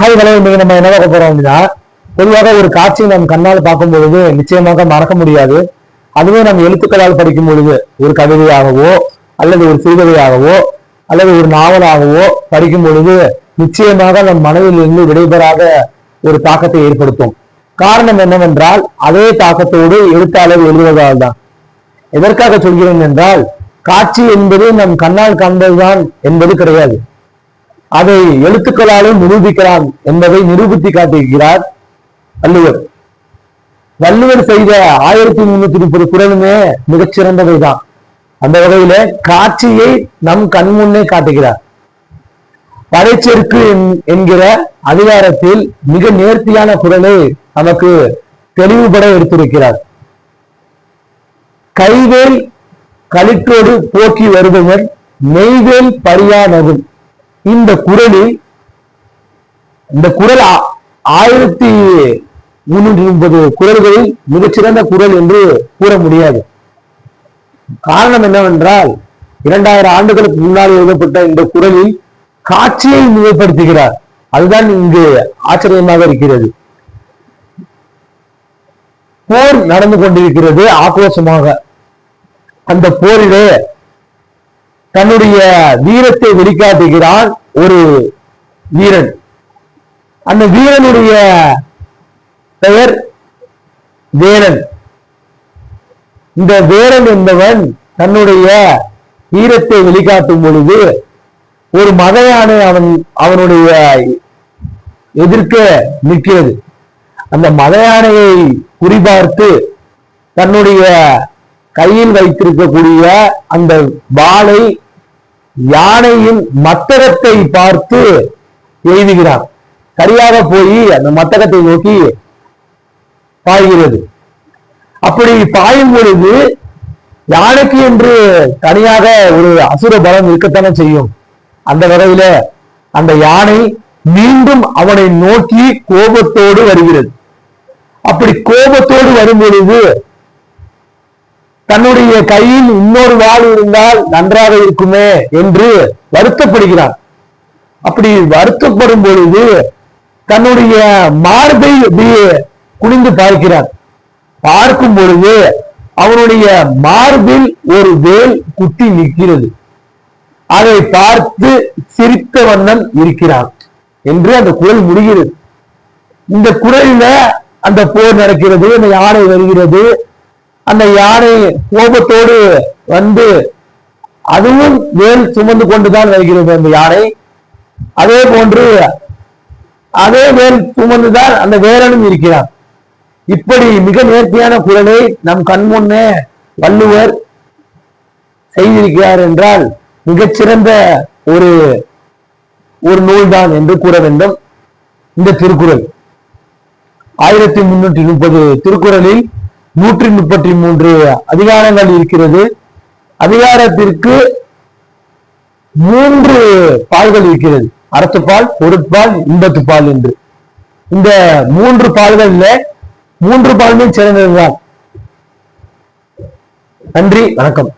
Hi hello இன்னைக்கு நம்ம என்ன பார்க்க போறோம் அப்படின்னா பொதுவாக ஒரு காட்சியை நம் கண்ணால் பார்க்கும் பொழுது நிச்சயமாக மறக்க முடியாது. அதுவே நம்ம எழுத்துக்களால் படிக்கும் பொழுது ஒரு கவிதையாகவோ அல்லது ஒரு சிறுகதையாகவோ அல்லது ஒரு நாவலாகவோ படிக்கும் பொழுது நிச்சயமாக நம் மனதில் இருந்து விடைபெறாத ஒரு தாக்கத்தை ஏற்படுத்தும். காரணம் என்னவென்றால் அதே தாக்கத்தோடு எழுத்தாளர் எழுதுவதால் தான் எதற்காக சொல்கிறேன் என்றால் காட்சி என்பது நம் கண்ணால் காண்பதுதான் என்பது கிடையாது. அதை எழுத்துக்களாலும் நிரூபிக்கிறான் என்பதை நிரூபித்து காட்டியிருக்கிறார் வள்ளுவர். வள்ளுவர் செய்த ஆயிரத்தி முன்னூத்தி முப்பது குரலுமே மிகச்சிறந்தவைதான். அந்த வகையில காட்சியை நம் கண் முன்னே காட்டுகிறார். படைச்செருக்கு என்- என்கிற அதிகாரத்தில் மிக நேர்த்தியான குரலை நமக்கு தெளிவுபட எடுத்திருக்கிறார். கைவேல் களிற்றோடு போக்கி வருபவர் மெய்வேல் பரியானதும். இந்த குரலில் இந்த குரல் ஆயிரத்தி முன்னூற்றி முப்பது குரல்களில் மிகச்சிறந்த குரல் என்று கூற முடியாது. காரணம் என்னவென்றால் இரண்டாயிரம் ஆண்டுகளுக்கு முன்னால் எழுதப்பட்ட இந்த குரலில் காட்சியை மிகப்படுத்துகிறார். அதுதான் இங்கு ஆச்சரியமாக இருக்கிறது. போர் நடந்து கொண்டிருக்கிறது ஆக்ரோஷமாக. அந்த போரிலே தன்னுடைய வீரத்தை வெளிக்காட்டுகிறான் ஒரு வீரன். அந்த வீரனுடைய பெயர் வேரன் இந்த வேரன் என்பவன் தன்னுடைய வீரத்தை வெளிக்காட்டும் பொழுது ஒரு மகையானை அவன் அவனுடைய எதிர்க்க நிற்கிறது. அந்த மகையானையை குறிபார்த்து தன்னுடைய கையில் வைத்திருக்கக்கூடிய அந்த வாளை யானையின் மத்தகத்தை பார்த்து எய்துகிறார் சரியாக போய் அந்த மத்தகத்தை நோக்கி பாய்கிறது. அப்படி பாயும் பொழுது யானைக்கு என்று தனியாக ஒரு அசுர பலம் இருக்கத்தானே செய்யும். அந்த வகையில அந்த யானை மீண்டும் அவனை நோக்கி கோபத்தோடு வருகிறது. அப்படி கோபத்தோடு வரும் பொழுது தன்னுடைய கையில் இன்னொரு வாள் இருந்தால் நன்றாக இருக்குமே என்று வருத்தப்படுகிறான் அப்படி வருத்தப்படும் பொழுது தன்னுடைய மார்பை குனிந்து பார்க்கிறார். பார்க்கும் பொழுது அவனுடைய மார்பில் ஒரு வேல் குத்தி நிற்கிறது. அதை பார்த்து சிரித்த வண்ணம் இருக்கிறான் என்று அந்த குரல் முடிகிறது. இந்த குரலில அந்த போர் நடக்கிறது அந்த யானை வருகிறது அந்த யானை கோபத்தோடு வந்து அதுவும் வேல் சுமந்து கொண்டுதான் வருகிறது அந்த யானை. அதே போன்று அதே வேல் சுமந்துதான் அந்த வேலனும் இருக்கிறான். இப்படி மிக நேர்த்தியான குரலை நம் கண் முன்னே வள்ளுவர் செய்திருக்கிறார் என்றால் மிகச்சிறந்த ஒரு ஒரு நூல்தான் என்று கூற வேண்டும். இந்த திருக்குறள். ஆயிரத்தி முன்னூற்றி முப்பது திருக்குறளில் நூற்றி முப்பத்தி மூன்று அதிகாரங்கள் இருக்கிறது. அதிகாரத்திற்கு மூன்று பால்கள் இருக்கிறது. அறத்துப்பால் பொருட்பால் இன்பத்துப்பால் என்று. இந்த மூன்று பால்கள்ல மூன்று பாலுமே சிறந்ததுதான் நன்றி வணக்கம்.